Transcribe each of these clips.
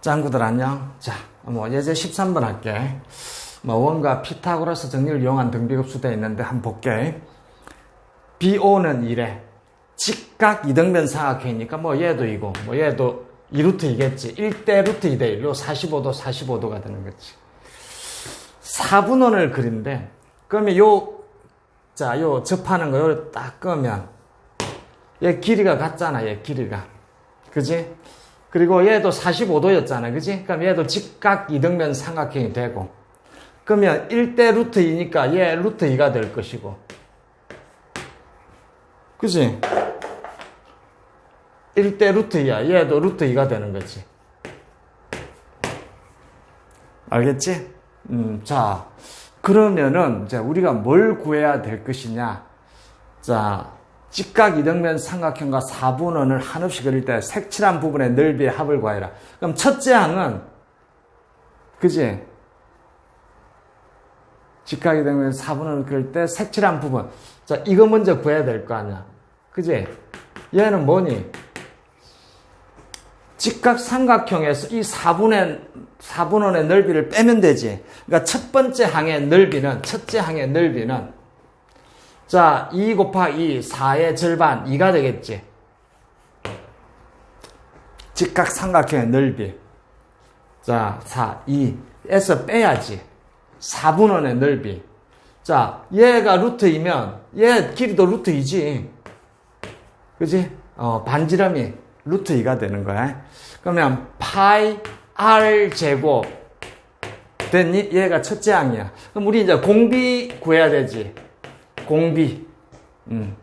짱구들 안녕. 자, 뭐 예제 13번 할게. 뭐 원과 피타고라스 정리를 이용한 등비급수 되어 있는데 한번 볼게. BO는 1에 직각 이등변 사각형이니까 뭐 얘도 이고 뭐 얘도 2루트이겠지. 1대 루트 2대 1로 45도 45도가 되는 거지. 4분원을 그린데 그러면 요 자, 요 접하는 거 요를 딱 끄면 얘 길이가 같잖아. 얘 길이가. 그지? 그리고 얘도 45도였잖아. 그지? 그럼 얘도 직각 이등변 삼각형이 되고. 그러면 1대 루트 2니까 얘 루트 2가 될 것이고. 그지? 1대 루트 2야. 얘도 루트 2가 되는 거지. 알겠지? 음, 자. 그러면은, 이제 우리가 뭘 구해야 될 것이냐. 자, 직각 이등변 삼각형과 4분원을 한없이 그릴 때 색칠한 부분의 넓이의 합을 구하라. 그럼 첫째 항은 그지? 직각 이등변 4분원을 그릴 때 색칠한 부분. 자, 이거 먼저 구해야 될 거 아니야. 그지? 얘는 뭐니? 직각 삼각형에서 이 4분의 4분원의 넓이를 빼면 되지. 그러니까 첫 번째 항의 넓이는 첫째 항의 넓이는 자, 2 곱하기 4의 절반 2가 되겠지. 직각 삼각형의 넓이. 자, 4, 2 에서 빼야지. 4분원의 넓이. 자, 얘가 루트이면 얘 길이도 루트 2지. 그지? 어, 반지름이 루트 2가 되는 거야. 그러면 파이 r 제곱 됐니? 얘가 첫째 항이야. 그럼 우리 이제 공비 구해야 되지. 공비. 음.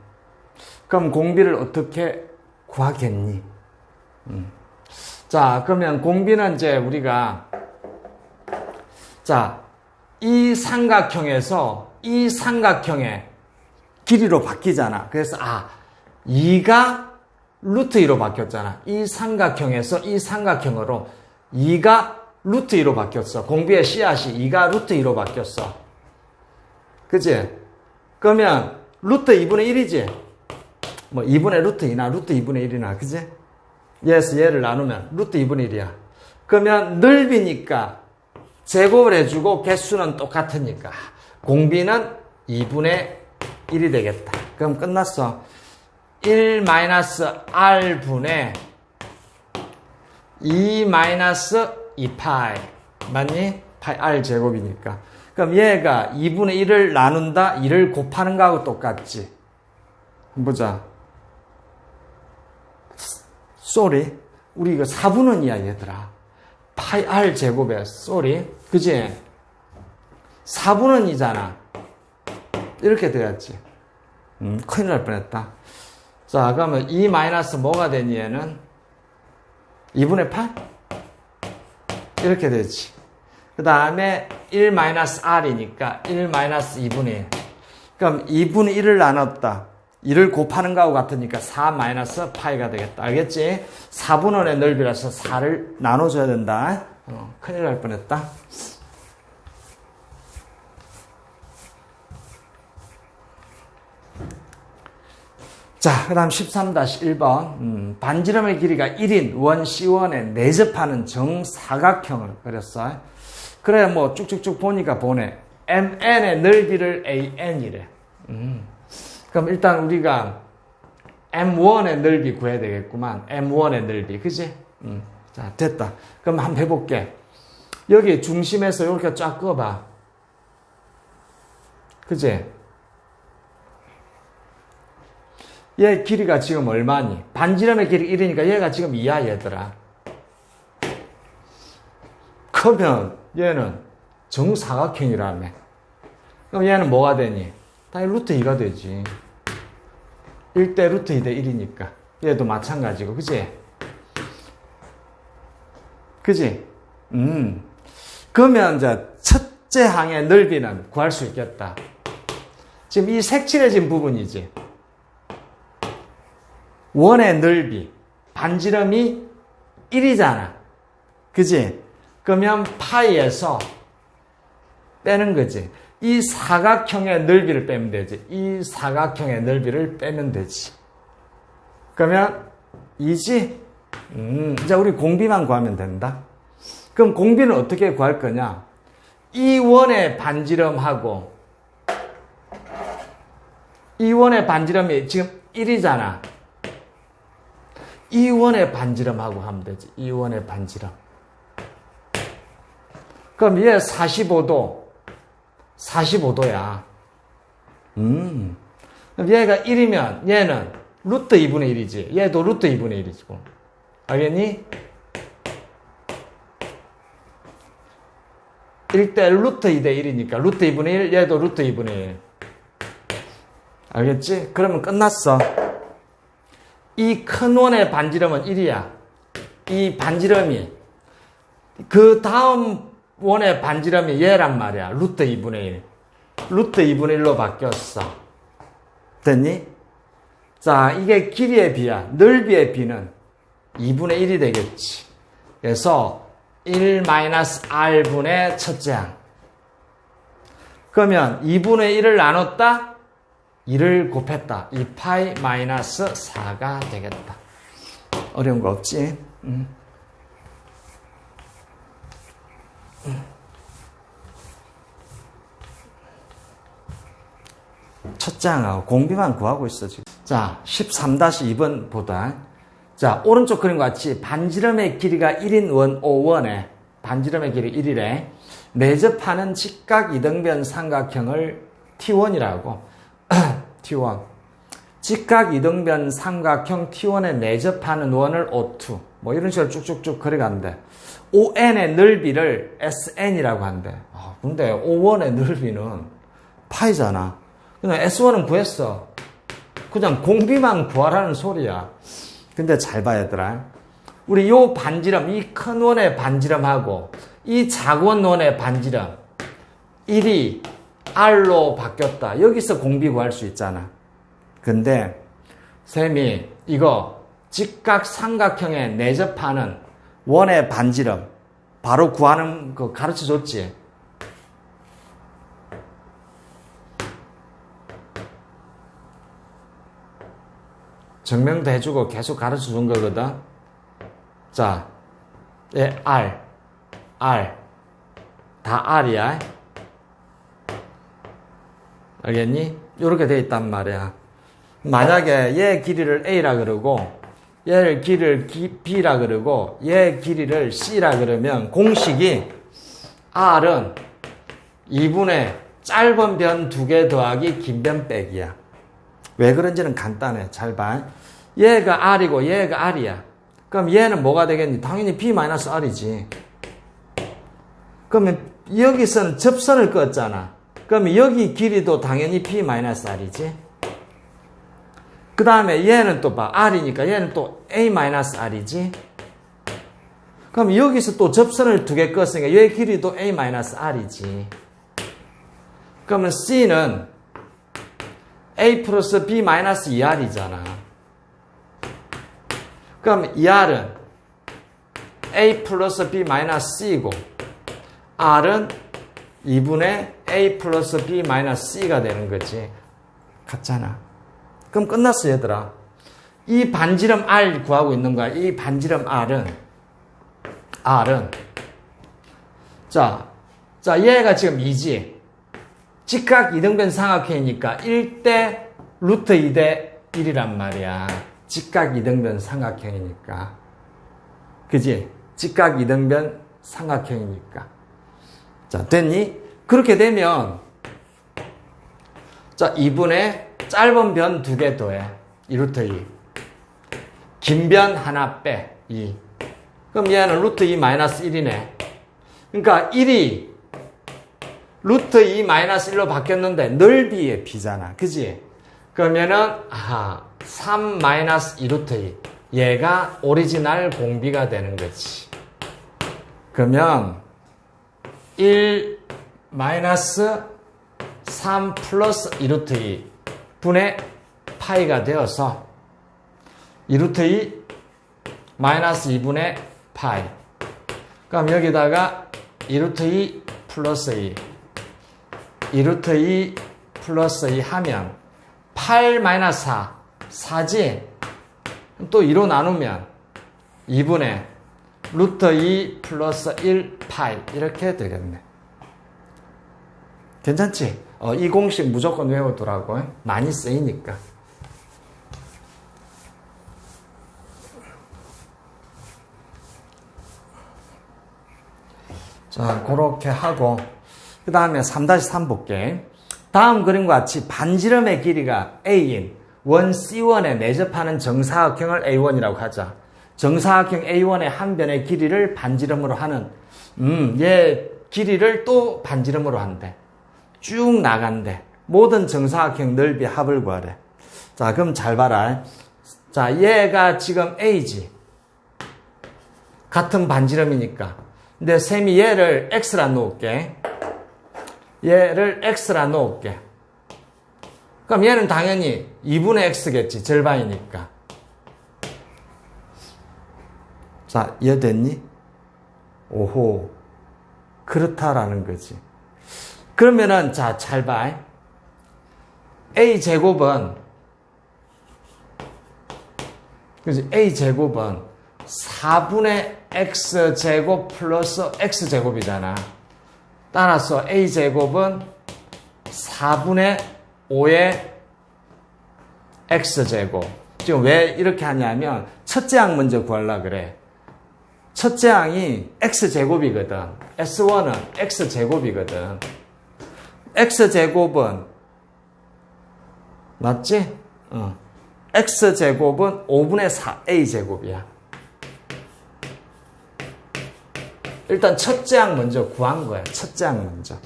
그럼 공비를 어떻게 구하겠니? 음. 자, 그러면 공비는 이제 우리가 자, 이 삼각형에서 이 삼각형의 길이로 바뀌잖아. 그래서 아, 2가 루트 2로 바뀌었잖아. 이 삼각형에서 이 삼각형으로 2가 루트 2로 바뀌었어. 공비의 씨앗이 2가 루트 2로 바뀌었어. 그치? 그러면 루트 2분의 1이지? 뭐 2분의 루트 2나 루트 2분의 1이나 그지? 얘에서 얘를 나누면 루트 2분의 1이야. 그러면 넓이니까 제곱을 해주고 개수는 똑같으니까 공비는 2분의 1이 되겠다. 그럼 끝났어. 1 마이너스 r분의 2 마이너스 2파이 맞니? 파이 r 제곱이니까 그럼 얘가 2분의 1을 나눈다 1을 곱하는 거하고 똑같지. 보자. 쏘리 우리 이거 4분원이야 얘들아. 파이 r 제곱에 쏘리 그지? 4분원이잖아. 이렇게 돼야지. 음, 큰일 날 뻔했다. 자 그러면 2 마이너스 뭐가 되니 얘는? 2분의 8? 이렇게 되지. 그 다음에 1-r이니까 1-2분의 1. 그럼 2분의 1을 나눴다. 1을 곱하는 거하고 같으니까 4-파이가 되겠다. 알겠지? 4분원의 넓이라서 4를 나눠줘야 된다. 어, 큰일 날 뻔했다. 자, 그 다음 13-1번. 음, 반지름의 길이가 1인 원 C1에 내접하는 정사각형을 그렸어. 그래, 뭐, 쭉쭉쭉 보니까 보네. MN의 넓이를 AN이래. 음. 그럼 일단 우리가 M1의 넓이 구해야 되겠구만. M1의 넓이. 그지? 음. 자, 됐다. 그럼 한번 해볼게. 여기 중심에서 이렇게 쫙 꺼봐. 그지? 얘 길이가 지금 얼마니? 반지름의 길이 1이니까 얘가 지금 2야 얘들아. 그러면 얘는 정사각형이라며. 그럼 얘는 뭐가 되니? 당연히 루트 2가 되지. 1대 루트 2대 1이니까. 얘도 마찬가지고, 그지? 그지? 음. 그러면 이제 첫째 항의 넓이는 구할 수 있겠다. 지금 이 색칠해진 부분이지. 원의 넓이, 반지름이 1이잖아. 그지? 그러면 파이에서 빼는 거지. 이 사각형의 넓이를 빼면 되지. 이 사각형의 넓이를 빼면 되지. 그러면 이지? 음, 이제 우리 공비만 구하면 된다. 그럼 공비는 어떻게 구할 거냐? 이 원의 반지름하고 이 원의 반지름이 지금 1이잖아. 이 원의 반지름하고 하면 되지. 이 원의 반지름. 그럼 얘 45도, 45도야. 음. 얘가 1이면 얘는 루트 2분의 1이지. 얘도 루트 2분의 1이고. 알겠니? 1대 루트 2대 1이니까 루트 2분의 1, 얘도 루트 2분의 1. 알겠지? 그러면 끝났어. 이 큰 원의 반지름은 1이야. 이 반지름이 그 다음 원의 반지름이 얘란 말이야. 루트 2분의 1. 루트 2분의 1로 바뀌었어. 됐니? 자, 이게 길이의 비야. 넓이의 비는 2분의 1이 되겠지. 그래서 1-r분의 첫째 항. 그러면 2분의 1을 나눴다? 1을 곱했다. 2파이 마이너스 4가 되겠다. 어려운 거 없지? 음. 첫 장하고 공비만 구하고 있어 지금. 자, 13-2번 보다. 자, 오른쪽 그림과 같이 반지름의 길이가 1인 원 5원에 반지름의 길이 1이래. 매접하는 직각 이등변 삼각형을 T1이라고. T1. 직각 이등변 삼각형 T1에 매접하는 원을 O2. 뭐 이런 식으로 쭉쭉쭉 그려간대. ON의 넓이를 SN이라고 한대. 아, 근데 O1의 넓이는 파이잖아. 그냥 S1은 구했어. 그냥 공비만 구하라는 소리야. 근데 잘 봐야 얘들아. 우리 요 반지름, 이 큰 원의 반지름하고 이 작은 원의 반지름 1이 R로 바뀌었다. 여기서 공비 구할 수 있잖아. 근데 쌤이 이거 직각 삼각형에 내접하는 원의 반지름 바로 구하는 거 가르쳐 줬지. 증명도 해주고 계속 가르쳐 준 거거든. 자, 예, R, R. 다 R이야. 알겠니? 이렇게 돼 있단 말이야. 만약에 얘 길이를 A라 그러고, 얘를 길이를 B라 그러고, 얘 길이를 C라 그러면 공식이 R은 2분의 짧은 변 두 개 더하기 긴 변 빼기야. 왜 그런지는 간단해. 잘 봐. 얘가 R이고 얘가 R이야. 그럼 얘는 뭐가 되겠니? 당연히 B-R이지. 그러면 여기서는 접선을 껐잖아. 그러면 여기 길이도 당연히 B-R이지. 그 다음에 얘는 또 봐. R이니까 얘는 또 A-R이지. 그럼 여기서 또 접선을 두 개 껐으니까 얘 길이도 A-R이지. 그러면 C는 A 플러스 B 마이너스 2R이잖아. 그럼 2R은 A 플러스 B 마이너스 C고 R은 2분의 A 플러스 B 마이너스 C가 되는 거지. 같잖아. 그럼 끝났어, 얘들아. 이 반지름 R 구하고 있는 거야. 이 반지름 R은, R은, 자, 자, 얘가 지금 2지. 직각 이등변 삼각형이니까 1대 루트 2대 1이란 말이야. 직각 이등변 삼각형이니까. 그지? 직각 이등변 삼각형이니까. 자, 됐니? 그렇게 되면, 자, 2분의 짧은 변 두 개 더해. 2 루트 2. 긴 변 하나 빼. 2. 그럼 얘는 루트 2 마이너스 1이네. 그러니까 1이 루트 2 마이너스 1로 바뀌었는데 넓이의 비잖아. 그지? 그러면은, 아하, 3 마이너스 2 루트 2. 얘가 오리지널 공비가 되는 거지. 그러면, 1 마이너스 3 플러스 2 루트 2 분의 파이가 되어서 2 루트 2 마이너스 2분의 파이. 그럼 여기다가 2 루트 2 플러스 2. 2루트 2 플러스 2 하면 8 마이너스 4 4지 또 2로 나누면 2분의 루트 2 플러스 1 파이 이렇게 되겠네. 괜찮지? 어, 이 공식 무조건 외우더라고. 많이 쓰이니까. 자, 그렇게 하고, 그 다음에 3-3 볼게. 다음 그림과 같이 반지름의 길이가 A인 원 C1에 내접하는 정사각형을 A1이라고 하자. 정사각형 A1의 한 변의 길이를 반지름으로 하는, 음, 얘 길이를 또 반지름으로 한대. 쭉 나간대. 모든 정사각형 넓이 합을 구하래. 자, 그럼 잘 봐라. 자, 얘가 지금 A지. 같은 반지름이니까. 근데 셈이 얘를 X라 놓을게. 얘를 X라 놓을게. 그럼 얘는 당연히 2분의 X겠지. 절반이니까. 자, 얘 됐니? 오호. 그렇다라는 거지. 그러면은, 자, 잘 봐. A 제곱은, 그지? A 제곱은 4분의 X 제곱 플러스 X 제곱이잖아. 따라서 A 제곱은 4분의 5의 X 제곱. 지금 왜 이렇게 하냐면, 첫째 항 먼저 구하려 그래. 첫째 항이 X 제곱이거든. S1은 X 제곱이거든. X 제곱은 맞지? 어. X 제곱은 5분의 4 A 제곱이야. 일단 첫째 항 먼저 구한 거야. 첫째 항 먼저.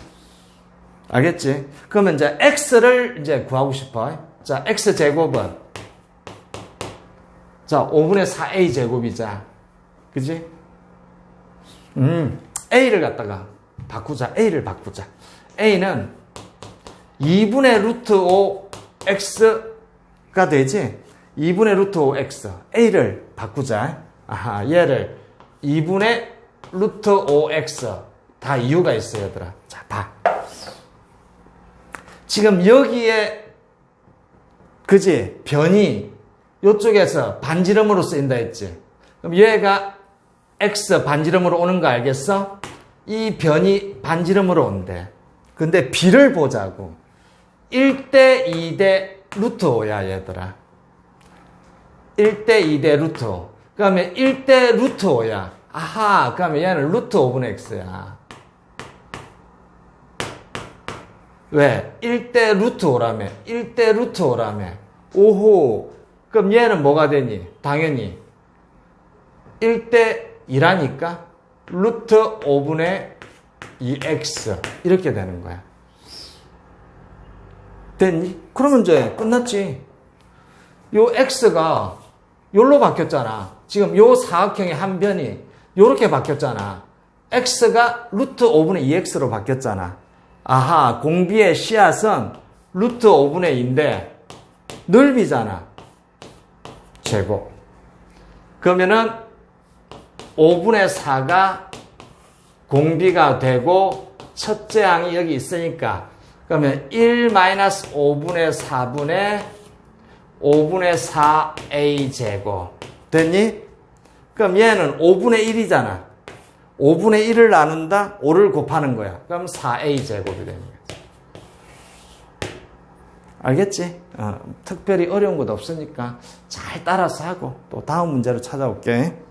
알겠지? 그러면 이제 X를 이제 구하고 싶어. 자, X 제곱은 자, 5분의 4 A 제곱이자. 그지? 음, A를 갖다가 바꾸자. A를 바꾸자. A는 2분의 루트 5 X가 되지? 2분의 루트 5 X. A를 바꾸자. 아하, 얘를 2분의 루트 5 X. 다 이유가 있어요, 얘들아. 자, 봐. 지금 여기에, 그지? 변이 요쪽에서 반지름으로 쓰인다 했지? 그럼 얘가 X 반지름으로 오는 거 알겠어? 이 변이 반지름으로 온대. 근데 B를 보자고. 1대 2대 루트 5야, 얘들아. 1대 2대 루트 5. 그러면 1대 루트 5야. 아하, 그러면 얘는 루트 5분의 X야. 왜? 1대 루트 5라며. 1대 루트 5라며. 오호. 그럼 얘는 뭐가 되니? 당연히 1대 2라니까 루트 5분의 2x 이렇게 되는 거야. 됐니? 그러면 이제 끝났지. 요 x가 요로 바뀌었잖아. 지금 요 사각형의 한 변이 요렇게 바뀌었잖아. x가 루트 5분의 2x로 바뀌었잖아. 아하, 공비의 씨앗은 루트 5분의 2인데 넓이잖아. 제곱. 그러면은 5분의 4가 공비가 되고 첫째 항이 여기 있으니까 그러면 1-5분의 4분의 5분의 4a 제곱 됐니? 그럼 얘는 5분의 1이잖아. 5분의 1을 나눈다? 5를 곱하는 거야. 그럼 4a 제곱이 되는 거지. 알겠지? 어, 특별히 어려운 것 없으니까 잘 따라서 하고 또 다음 문제로 찾아올게.